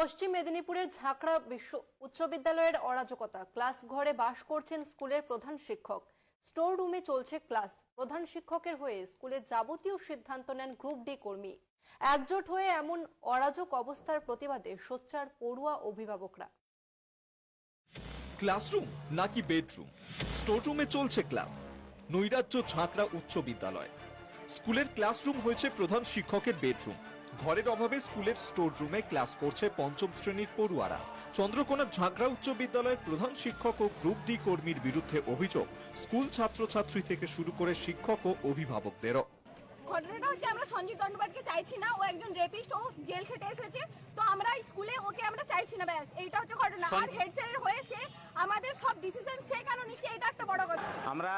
পশ্চিম মেদিনীপুরের ঝাঁকড়া বিশ্ব উচ্চ বিদ্যালয়ের অরাজকতা। ক্লাস ঘরে বাস করছেন স্কুলের প্রধান শিক্ষক। স্টোর রুমে চলছে ক্লাস। প্রধান শিক্ষকের হয়ে স্কুলের যাবতীয় সিদ্ধান্ত নেন গ্রুপ ডি কর্মী। একজোট হয়ে এমন অরাজক অবস্থার প্রতিবাদে সোচ্চার পড়ুয়া অভিভাবকরা। ক্লাসরুম নাকি বেডরুম? স্টোররুমে চলছে ক্লাস। নৈরাজ্য ঝাঁকড়া উচ্চ বিদ্যালয়। স্কুলের ক্লাসরুম হয়েছে প্রধান শিক্ষকের বেডরুম। ঘরের অভাবে স্কুলের স্টোর রুমে ক্লাস করছে পঞ্চম শ্রেণির পড়ুয়ারা। চন্দ্রকোনা ঝাঁকড়া উচ্চ বিদ্যালয়ের প্রধান শিক্ষক ও গ্রুপ ডি কর্মীর বিরুদ্ধে অভিযোগ স্কুল ছাত্রছাত্রী থেকে শুরু করে শিক্ষক ও অভিভাবকদেরও। ঘটনাটা হচ্ছে আমরা সঞ্জীব দণ্ডবাদকে চাইছি না ও একজন রেপিস্ট ও জেল খেটে এসেছে। তো আমরা স্কুলে ওকে আমরা চাইছি না ব্যাস। এইটা হচ্ছে ঘটনা। আর হেড স্যারের হয়েছে আমাদের সব ডিসিশন সে কেন নিচ্ছে এটা একটা বড় কথা। আমরা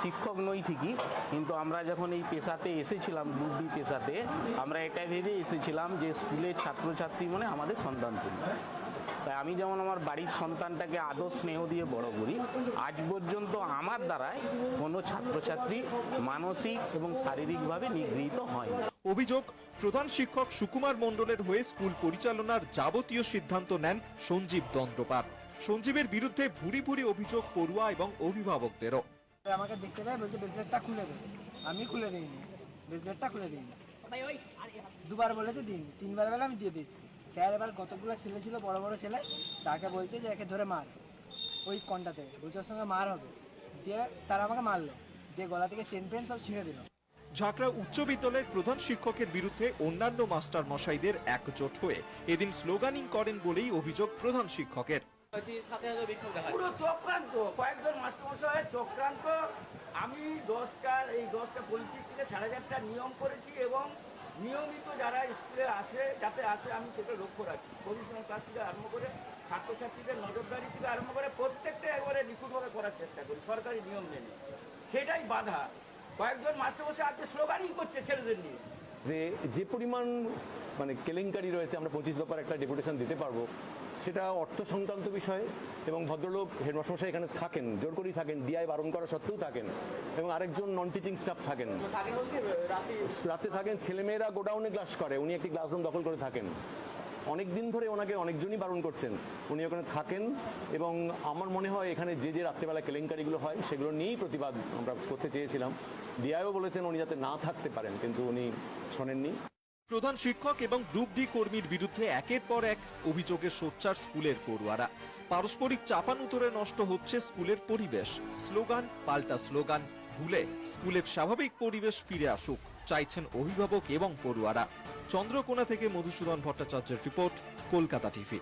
শিক্ষক নই ঠিকই, কিন্তু আমরা যখন এই পেশাতে এসেছিলাম ডি পেশাতে, আমরা এটাই ভেবে এসেছিলাম যে স্কুলের ছাত্রছাত্রী মানে আমাদের সন্তান তুলি তাই আমি যেমন আমার বাড়ির সন্তানটাকে আদর স্নেহ দিয়ে বড় করি, আজ পর্যন্ত আমার দ্বারায় কোনো ছাত্রছাত্রী মানসিক এবং শারীরিকভাবে নিগৃহীত হয়নি। অভিযোগ, প্রধান শিক্ষক সুকুমার মণ্ডলের হয়ে স্কুল পরিচালনার যাবতীয় সিদ্ধান্ত নেন সঞ্জীব দন্দ্রপাট সঞ্জীবের বিরুদ্ধে ভুরি ভুরি অভিযোগ পড়ুয়া এবং অভিভাবকদেরও। আমাকে দেখতে পাই বলছে ব্রেসলেটটা খুলে দেবে আমি খুলে দিইনি। ব্রেসলেটটা খুলে দিইনি। দুবার বলেছে দিন তিনবার বেলা আমি দিয়ে দিয়েছি। স্যার এবার কতগুলো ছেলে ছিল বড় বড় ছেলে তাকে বলছে যে একে ধরে মার। ওই কনটাতে। বলছে ওর সঙ্গে মার হবে। দিয়ে তারা আমাকে মারলো। দিয়ে গলা থেকে চেন পেন সব ছিঁড়ে দিল। ঝাঁকড়া উচ্চ বিদ্যালয়ের প্রধান শিক্ষকের বিরুদ্ধে অন্যান্য মাস্টার মশাইদের একজোট হয়ে এদিন স্লোগানিং করেন বলেই অভিযোগ প্রধান শিক্ষকের। পুরো চক্রান্ত কয়েকজন মাস্টারমশাই চক্রান্ত। আমি দশটা এই দশটা পঁয়ত্রিশ থেকে সাড়ে চারটা নিয়ম করেছি এবং নিয়মিত যারা স্কুলে আসে যাতে আসে আমি সেটা লক্ষ্য রাখি। ক্লাস থেকে আরম্ভ করে ছাত্রছাত্রীদের নজরদারি থেকে আরম্ভ করে প্রত্যেকটা একবারে নিখুঁতভাবে করার চেষ্টা করি সরকারি নিয়ম মেনে। সেটাই বাধা। কয়েকজন মাস্টারমশাই আজকে স্লোগানিং করছে ছেলেদের নিয়ে। যে যে পরিমাণ মানে কেলেঙ্কারি রয়েছে আমরা পঁচিশ দফার একটা ডেপুটেশন দিতে পারব সেটা অর্থ সংক্রান্ত বিষয় এবং ভদ্রলোক হেডমাস্টারমশাই এখানে থাকেন জোর করেই থাকেন ডিআই বারণ করা সত্ত্বেও থাকেন এবং আরেকজন নন টিচিং স্টাফ থাকেন রাতে থাকেন ছেলেমেয়েরা গোডাউনে ক্লাস করে উনি একটি ক্লাসরুম দখল করে থাকেন। অনেক দিন ধরে ওনাকে অনেকজনই বারণ করছেন। উনি ওখানে থাকেন এবং আমার মনে হয় এখানে যে যে রাত্রেবেলা কেলেঙ্কারিগুলো হয় সেগুলো নিয়েই প্রতিবাদ আমরা করতে চেয়েছিলাম। ডিআইও বলেছেন উনি যাতে না থাকতে পারেন কিন্তু উনি শোনেননি। প্রধান শিক্ষক এবং গ্রুপ ডি কর্মীর বিরুদ্ধে একের পর এক অভিযোগে সোচ্চার স্কুলের পড়ুয়ারা। পারস্পরিক চাপানুতরে নষ্ট হচ্ছে স্কুলের পরিবেশ। স্লোগান, পাল্টা স্লোগান, ভুলে স্কুলের স্বাভাবিক পরিবেশ ফিরে আসুক, চাইছেন অভিভাবক এবং পড়ুয়ারা। চন্দ্রকোনা থেকে মধুসূদন ভট্টাচার্যের রিপোর্ট, কলকাতা টিভি।